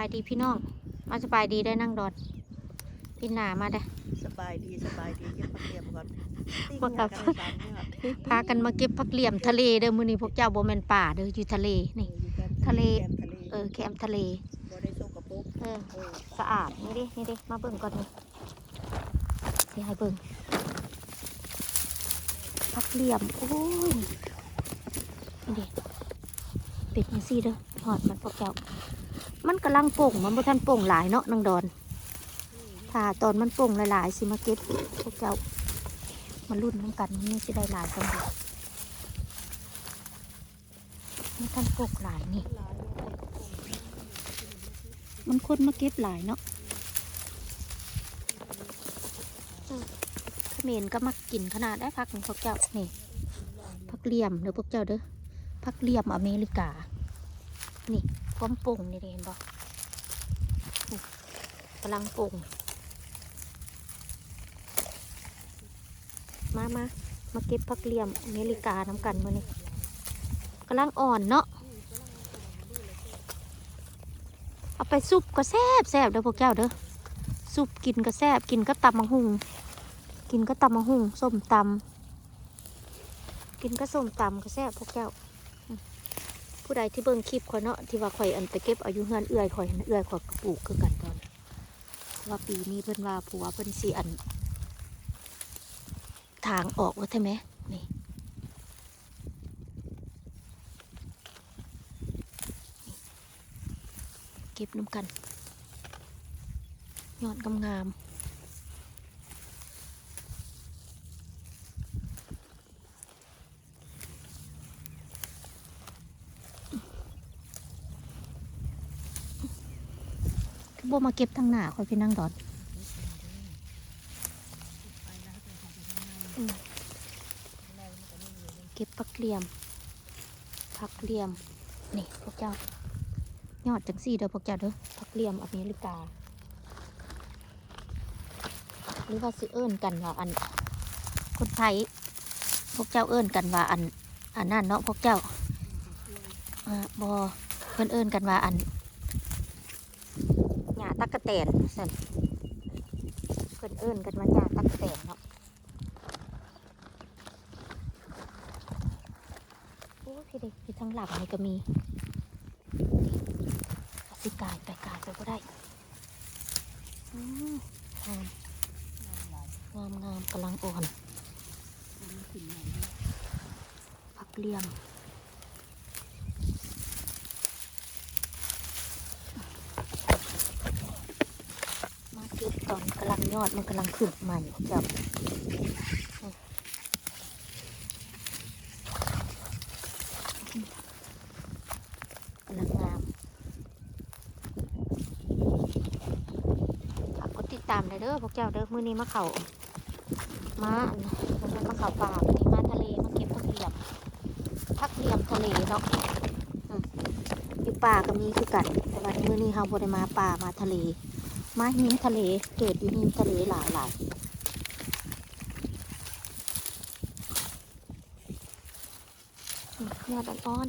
ายดีพี่น้อง มาสบายดีได้อนั่งดอนพี่หนามาได้อสบายดีสบายดีเก็บผักเรียบก่อนบ่กลับติ้งหากันในบ้านเนี่ยพากันมาเก็บผักเหลี่ยมทะเลเด้อมื้อนี้พวกเจ้าบ่แม่นป่าเด้ออยู่ทะเลนี่ทะเลแกมทะเลเออแคมป์ทะเลบ่ได้โซกกระปุกเออเออสะอาดนี่ดินี่ดิมาเบิ่งก่อนนี่สิให้เบิ่งผักเหลี่ยมโอ้ยนี่ดิเป็ดจังซี่เด้อหอดมันพวกเจ้า มันกำลังป่งมันบ่ทันป่งหลายเนาะนางดอนถ้าตอนมันป่งหลายๆสิมาเก็บพวกเจ้ามันรุ่นน้ำกันมันสิได้หลายจังเลยมันทันป่งหลายนี่ มันคนมาเก็บหลายเนาะเออเขมรก็มากินขนาดได้พักของพวกเจ้านี่พักเหลี่ยมเด้อพวกเจ้าเด้อพักเหลี่ยมอเมริกา นี่ความโป่งนี่เห็นบ่นี่กำลังโป่งมามามาเก็บพักเหลี่ยมอเมริกาน้ำกันมื้อนี้กำลังอ่อนเนาะเอาไปซุปก็แซบแซบเด้อพวกเจ้าเด้อซุปกินก็แซบกินก็ตำมังหุงกินก็ตำมังหุงส้มตำกินก็ส้มตำก็แซบพวกเจ้า ผู้ใดที่เบิ่งคลิปข่อยเนาะที่ว่าข่อยอันไปเก็บอายุเฮือนเอื้อยข่อยเอื้อยข่อยปลูกคือกันตอนว่าปีนี้เพิ่นว่าผัวเพิ่นสิอัน ทางออกว่าใช่ไหมนี่เก็บน้ำกันยอดงามๆคือโบ มาเก็บทางหน้าคอยพี่นั่งดอนเก็บผักเหลี่ยมผักเหลี่ยม นี่พวกเจ้า ยอดจังสี่เด้อพวกเจ้าเด้อผักเหลี่ยมอเมริกา หรือว่าสิเอิ้นกันว่าอัน คนไทย พวกเจ้าเอิ้นกันว่าอัน อันนั่นเนาะพวกเจ้าอ่าบอเพิ่นเอิ้นกันว่าอัน แตนสั่นเพิ่นเอิ้นกันว่าหญ้าตักกะแตนเนาะโอ้พี่เด็กพี่ทางหลังนี่ก็มีสิกายไปกายไปก็ได้อืมงาม หลาย งามงามกำลังอ่อน มันขึ้นใหม่ ผักเหลี่ยมมาเก็บตอนกำลัง ยอดมันกำลังขึ้นใหม่เจ้ากำลังงามฝากกดติดตามเลยเด้อพวกเจ้าเด้อมื้อนี้มาเขามาอันมันมาเขาป่าวันนี้มาทะเลมาเก็บผักเหลี่ยมผักเหลี่ยมทะเลเนาะอืมอยู่ป่าก็มีคือกันแต่วันมื้อนี้เราบ่ได้มาป่ามาทะเล มาหิมทะเล เกิดอยู่หิมทะเลหลายหลายยอดอ่อน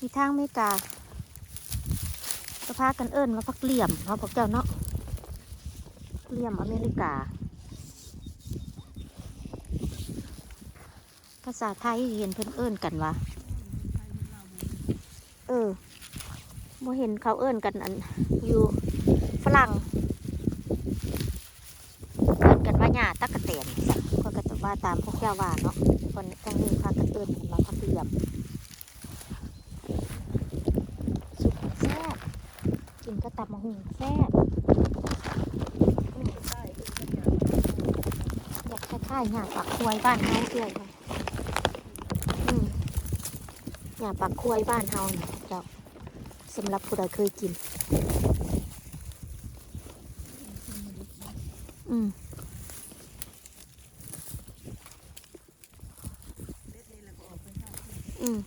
มีทางเมกา พากันเอิ้นว่าพักเหลี่ยมเนาะพวกเจ้าเนาะเหลี่ยมอเมริกา ภาษาไทยเห็นเพิ่นเอิ้นกันว่าเออบ่เห็นเขาเอิ้นกันอันอยู่ฝรั่งเอิ้นกันว่าหญ้าตักกะแตนจ้ะก็ก็จะว่าตามพวกเจ้าว่าเนาะคนทางนี้พากันเอิ้นกันว่าพักเหลี่ยมสุดแซ่บกินก็ ตับมะฮุงแซ่บใช่เป็นขยะอยากคล้ายๆหยาปักควยบ้านเฮาเกลือยค่ะหยาปักควยบ้านเฮาเนี่ยเจ้าสำหรับผู้ใดเคยกิน อืม เล็ดนี่แหละก็ออกไปข้างนอก อืม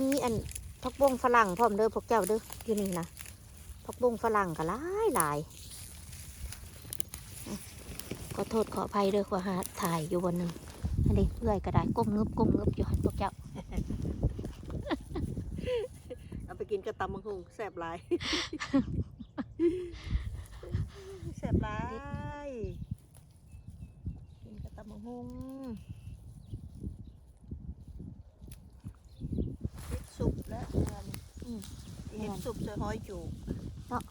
มีอั นพักบงฝรั่งพร้อมเด้อพวกเจ้าเด้ออยู่นี่นะพักบงฝรั่งก็หลายหลายอะขอโทษขออภัยเด้อขอหาถ่ายอยู่บนหนึ่งอันนี้เพื่อยก็ได้ก้มงึบก้มงึบอยู่หันพวกเจ้าเอาไปกินกระตำมังคุงแซ่บหลายแซ่บหลายกินกระตำมังคุงเฮ็ดสุปแล้วอัน อืม เห็ดสุปใส่หอยจูบเนาะ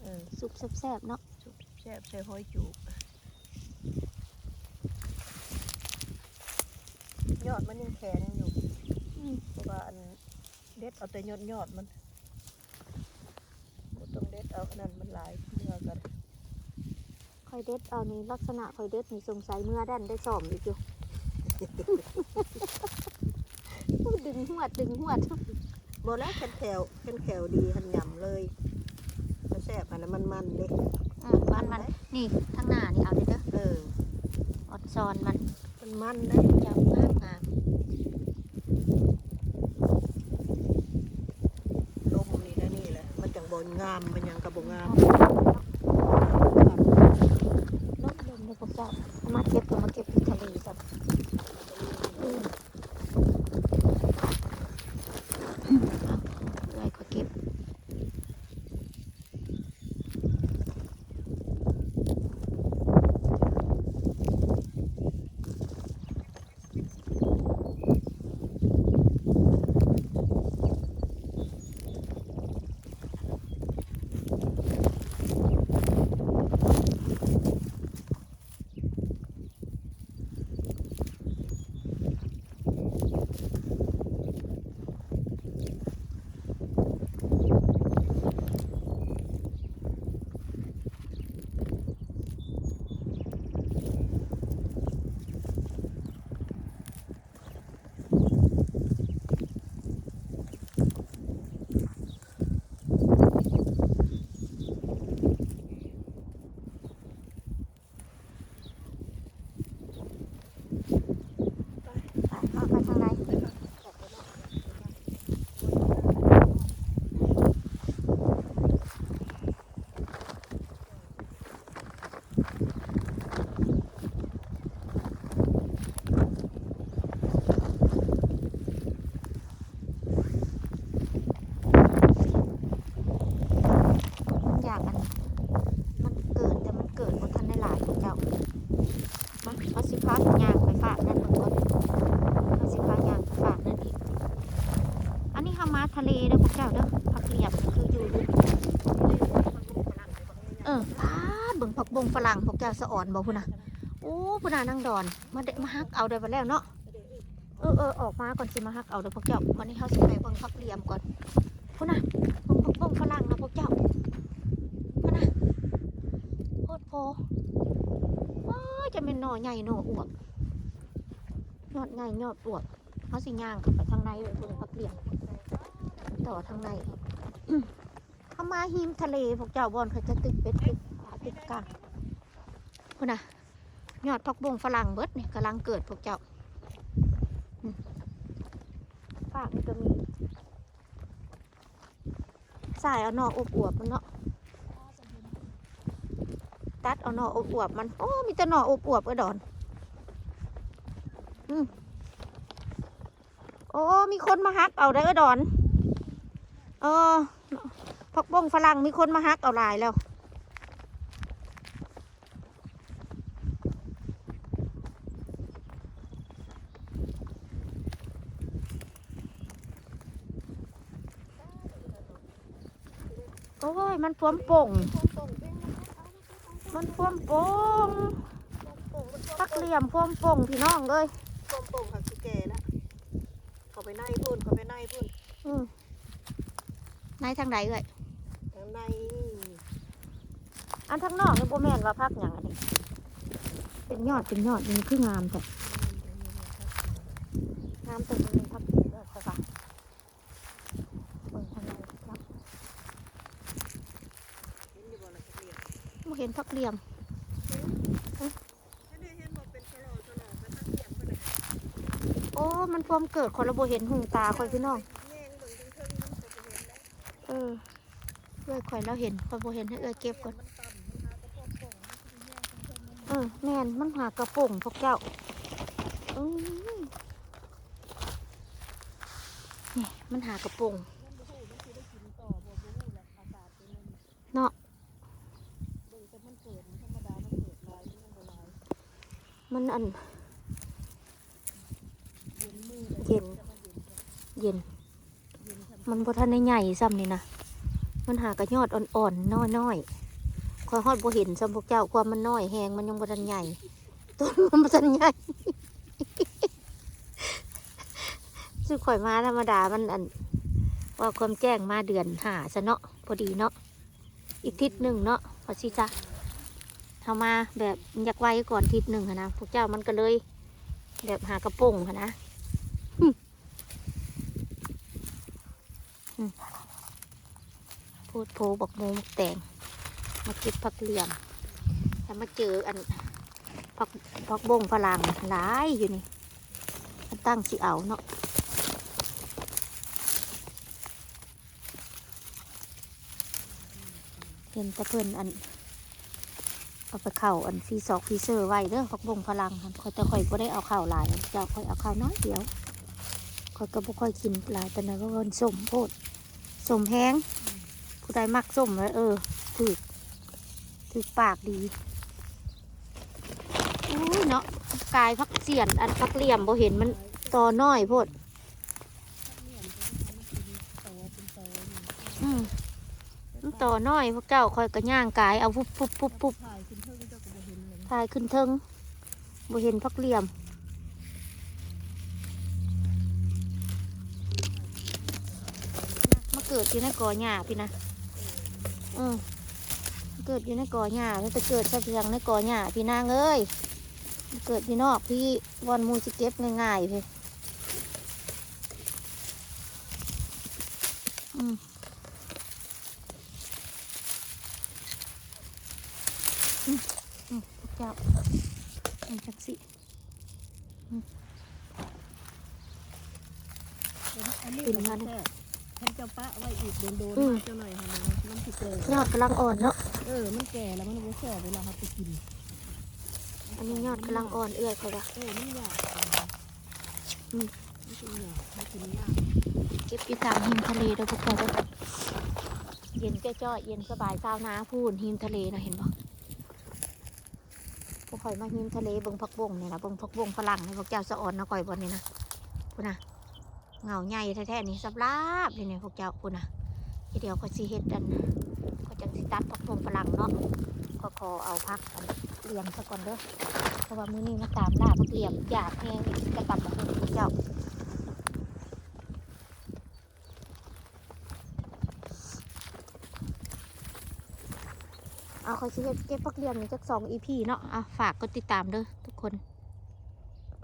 เออซุปแซ่บๆเนาะสุปแซ่บใส่หอยจูบยอดมันยังแข็งอยู่อืมเพราะว่าอันเด็ดเอาแต่ยอดยอดมันบ่ต้องเด็ดเอาอันนั้นมันหลายเนื้อกันคอยเด็ดเอานี่ลักษณะคอยเด็ดนี่สงสัยเมื่อด้านได้สอมอีกอยู่ดึงหวดดึงหวด บ่แล้วแคนแขวแคนแขวดีหันยำเลยมันแซ่บอันนั้นมันมันๆเด้อืมมันมันนี่ทั้างหน้านี่เอาเด้อเด้อเออ อดซอนมันมันมันได้เจ้างามงามลมนี่นะนี่แหละ มันจังบ่งามมันยังกระบ่งามลดลมเลยพวกเจ้าเอามาเก็บเอามาเก็บที่ทะเลจ้ะ จ้าเด้อผักเหลียบคืออยู่ดูเออพาเบิ่งผักบงฝรั่งพวกเจ้าสะอ่อนบอกพุ่นนะโอ้พุ่นนะนั่งดอน มาเดะมาฮักเอาได้ไปแล้วเนาะเออเออออกมาก่อนสิมาฮักเอาเด้อพวกเจ้าวันนี้เขาสิไปเบิ่งผักเหลียมก่อนพุ่นน่ะเบิ่งผักบงฝรั่งนะพวกเจ้าพุ่นน่ะโคตรโพว้าจะเป็นหน่อใหญ่หน่ออวบยอดง่ายยอดอวบเขาสิย่างเข้าไปทางในเลยเพิ่งพักเหลี่ยม ต่อทางในอีกอื้อเขามาหิมทะเลพวกเจ้าบอนเขาจะตึกเป็ดตึกปลาตึกกลางพุ่นน่ะยอดพักบงฝรั่งเบิดนี่กำลังเกิดพวกเจ้าอืมฝากนี่ก็มีสายเอาหน่ออบอวบๆมันเนาะตัดเอาหน่ออบอวบๆมันโอ้มีแต่หน่ออบอวบๆก็ดอนโอ้มีคนมาฮักเอาได้อดอน เออพักบงฝรั่งมีคนมาฮักเอาลายแล้วโอ้ย มันพวมป่ง มันพวมป่งพักเหลี่ยมพวมป่งพี่น้องเลย ต้มโป่งหักสิแก่แล้วเขาไปในพุ่นเขาไปในพุ่น อืมใน ทางไหนเอ่ยทางในอันทางนอกนี่โบแมนว่าพักอย่างอันนี้เป็นยอดเป็นยอดมันคืองามแต่งามแต่มันเป็นพักเลิศสบายเบิ่งทางไหนครับเห็นอยู่บ่ล่ะจักเรียนบ่เห็นพักเหลี่ยมไม่ได้เห็นว่าเป็นสลอสลอไปทางเรียนพุ่นน่ะโอ้ มันความเกิดคนละโบเห็นหุงตาคอยพี่น้องแง่งเบิ่งเทิงๆมันก็บ่เห็นแล้ว เออเอื้อยข่อยเราเห็นคอยโบเห็นให้เอื้อยเก็บก่อนเออแม่นมันหากระโปรงพวกเจ้าอืมนี่มันหากระโปรงเนอะอากาศเนาะมันอัน เย็น เย็น มันเย็นจ้ะทันบ่ทันได้ใหญ่ซ้ำนี่นะมันหากระยอดอ่อนๆน้อยๆคอยฮอดบ่เห็นซ้ำพวกเจ้าความมันน้อยแหงมันยังบ่ทันใหญ่ต้นมันบ่ทันใหญ่ซึ่งข่อยมาธรรมดามันอันว่าความแจ้งมาเดือนหาซะเนาะพอดีเนาะอีกทิศหนึ่งเนาะพอสิจ้ะทามาแบบอยากไว้ก่อนทิศหนึ่งนะพวกเจ้ามันก็เลย แบบหากระโปรงนะหึหึ พูดโพบอกโมบอกแต่งมาเก็บผักเหลี่ยมแล้วมาเจออันผักผักบงพลังหลายอยู่นี่มันตั้งสิเอาเนาะเห็นต่เพิ่นอันเอาไปเข่าอันฟีซอกฟีเซอร์ไว้เด้อพักบงพลังหันคอยแต่คอยก็ได้เอาข้าวหลายจ้าคอยเอาข้าวน้อยเดียวคอยก็บ่ค่อยกินหลายแต่นั้นเพราะว่ามันสมโพด สมแห้งผู้ใดมักสมเลยเออถือถือปากดีอุ้ยเนาะกายพักเสียนอันพักเหลี่ยมบ่เห็นมันตอน้อยพดเนี่ยมันจะทำมันเป็นโตเป็นโตอยู่อืมมันตอน้อยพวกเจ้าคอยกระย่างกายเอาปุ๊บปุ๊บปุ๊บปุ๊บถ่ายขึ้นทงเจ้าก็บ่เห็นเลยทายขึ้นเทิงบ่เห็นพักเหลี่ยม เกิดอยู่ในกอหญ้าพี่นะอืมเกิดอยู่ในกอหญ้าแล้วจะเกิดซะเพียงในกอหญ้าพี่นางเอ้ยเกิดอยู่นอกพี่วอนมูสิเก็บง่ายๆพี่อืมอืมอืมพวกเจ้าอืมจักสิอันนี้กินก็มาน จ้าปะไว้อีกโดนอืๆมมาเจ้าหน่อยค่ะนะมันสิเกิดยอดกำลังอ่อนเนาะ เออ มันแก่แล้วมันบ่แซ่บเวลาเขาไปกิน อันนี้ยอดกำลังอ่อนเอื้อยเขาว่าเออมันยากอืมมันเป็นยากมันกินยากเก็บอยู่ตามหิมทะเลเด้อพวกเราเด้อเย็นจ้อยๆเย็นสบายเศร้าวนาพูนหิมทะเลนะเห็นปะพวกข่อยมาหิมทะเลเบิ่งพักบงเนี่ยนะเบิ่งพักบงฝรั่งในพวกเจ้าสะอ่อนนะข่อยบนนี่นะพูดนะ เงาใหญ่แท้ๆนี่สับลาบนี่เนี่ยพวกเจ้าพูดนะทีเดียวก็สิเฮ็ดอันก็จังสิตัดพักบงฝรั่งเนาะก็ขอเอาพักอันเลี่ยมซะก่อนเด้อเพราะว่ามื้อนี้มาตามล่าพักเหลี่ยมอยากแห้งกจะกลับมาเพิ่มพวกเจ้าเอาคอยสิเฮ็ดเก็บพักเรียมนี่จักสองอีพีเนาะอะฝากกดติดตามเด้อทุกคน